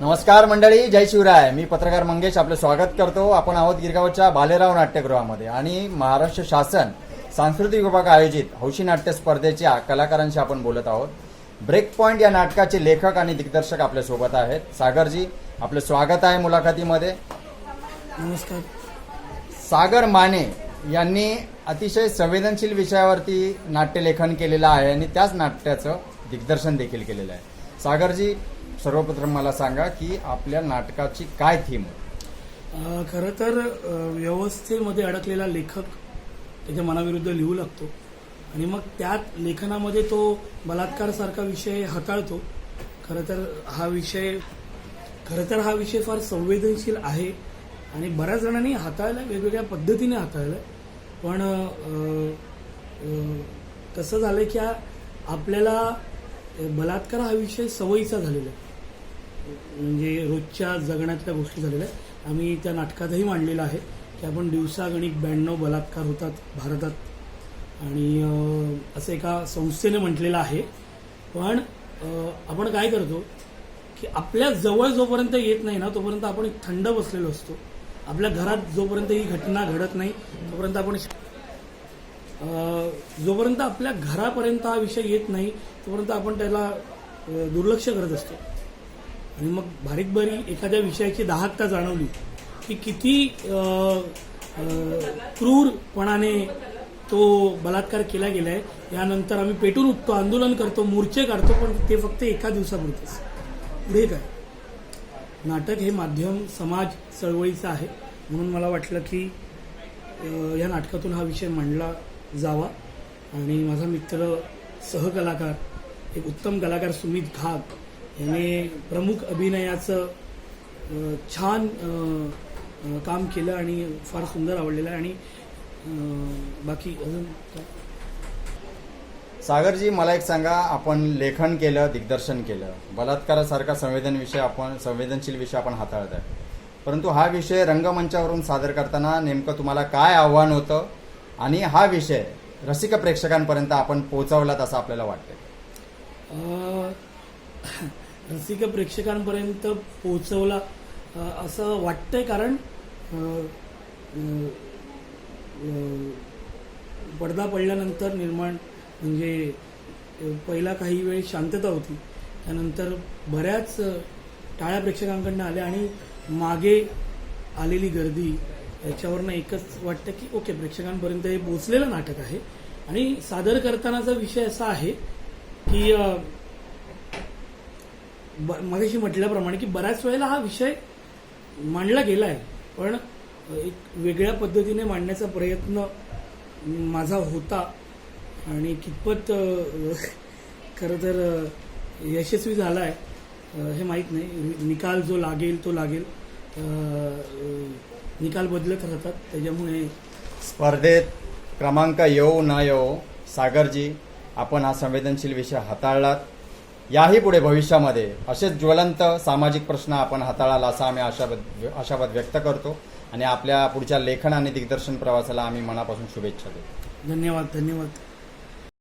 नमस्कार मंडळी जय शिवराय. मी पत्रकार मंगेश आपलं स्वागत करतो. आपण आहोत गिरगावच्या बालेराव नाट्यगृहामध्ये आणि महाराष्ट्र शासन सांस्कृतिक विभाग आयोजित हौशी नाट्य स्पर्धेच्या कलाकारांशी आपण बोलत आहोत. ब्रेक पॉइंट या नाटकाचे लेखक आणि दिग्दर्शक आपल्यासोबत आहेत. सागरजी आपलं स्वागत आहे मुलाखतीमध्ये. नमस्कार. सागर माने यांनी अतिशय संवेदनशील विषयावरती नाट्यलेखन केलेलं आहे आणि त्याच नाट्याचं दिग्दर्शन देखील केलेलं आहे. सागरजी सर्वप्रथम मला सांगा की आपल्या नाटकाची काय थीम खरं तर व्यवस्थेमध्ये अडकलेला लेखक त्याच्या मनाविरुद्ध लिहू लागतो. आणि मग त्यात लेखनामध्ये तो बलात्कारसारखा विषय हाताळतो. खरं तर हा विषय खरं तर हा विषय फार संवेदनशील आहे. आणि बऱ्याच जणांनी हाताळला वेगवेगळ्या पद्धतीने हाताळलं. पण कसं झालं की आपल्याला बलात्कार हा विषय सवयीचा झालेला आहे. म्हणजे रोजच्या जगण्यातल्या गोष्टी झालेल्या आहेत. आम्ही त्या नाटकातही मांडलेलं आहे की आपण दिवसागणिक ब्याण्णव बलात्कार होतात भारतात. आणि असं एका संस्थेने म्हटलेलं आहे. पण आपण काय करतो की आपल्या जवळ जोपर्यंत येत नाही ना तोपर्यंत आपण एक थंड बसलेलो असतो. आपल्या घरात जोपर्यंत ही घटना घडत नाही तोपर्यंत आपण जोपर्यंत आपल्या घरापर्यंत हा विषय येत नाही तोपर्यंत आपण त्याला दुर्लक्ष करत असतो. आणि मग बारीक बारी एखाद्या विषयाची दाहकता जाणवली की किती क्रूरपणाने तो बलात्कार केला गेलाय. यानंतर आम्ही पेटून उठतो आंदोलन करतो मोर्चे काढतो पण ते फक्त एका दिवसापुरतेच. पुढे काय? नाटक हे माध्यम समाज चळवळीचं आहे. म्हणून मला वाटलं की या नाटकातून हा विषय मांडला जावा. आणि माझा मित्र सहकलाकार एक उत्तम कलाकार सुमित घाग याने प्रमुख अभिनयाचं छान काम केलं आणि फार सुंदर आवडलेलं आहे. आणि बाकी अजून सागरजी मला एक सांगा आपण लेखन केलं दिग्दर्शन केलं. बलात्कारासारखा संवेदन विषय आपण संवेदनशील विषय आपण हाताळत आहे. परंतु हा विषय रंगमंचावरून सादर करताना नेमकं तुम्हाला काय आव्हान होतं? आणि हा विषय रसिक प्रेक्षकांपर्यंत आपण पोहोचवलात असं आपल्याला वाटतं रसिक प्रेक्षकांपर्यंत पोहोचवला असं वाटतंय कारण पडदा पडल्यानंतर निर्माण म्हणजे पहिला काही वेळ शांतता होती. त्यानंतर बऱ्याच टाळ्या प्रेक्षकांकडनं आल्या आणि मागे आलेली गर्दी याच्यावरनं एकच वाटतं की ओके प्रेक्षकांपर्यंत हे पोचलेलं नाटक आहे. आणि सादर करतानाचा विषय असा आहे की ब- मगाशी म्हटल्याप्रमाणे की बऱ्याच वेळेला हा विषय मांडला गेला आहे पण एक वेगळ्या पद्धतीने मांडण्याचा प्रयत्न माझा होता. आणि कितपत खरं तर यशस्वी झाला आहे हे माहीत नाही. निकाल जो लागेल तो लागेल. निकाल बदलत राहतात त्याच्यामुळे स्पर्धेत क्रमांक येऊ न येऊ सागरजी आपण हा संवेदनशील विषय हाताळलात. याही पुढे भविष्यामध्ये असेच ज्वलंत सामाजिक प्रश्न आपण हाताळाल असा आम्ही आशावाद आशावाद व्यक्त करतो. आणि आपल्या पुढच्या लेखन आणि दिग्दर्शन प्रवासाला आम्ही मनापासून शुभेच्छा देतो. धन्यवाद धन्यवाद.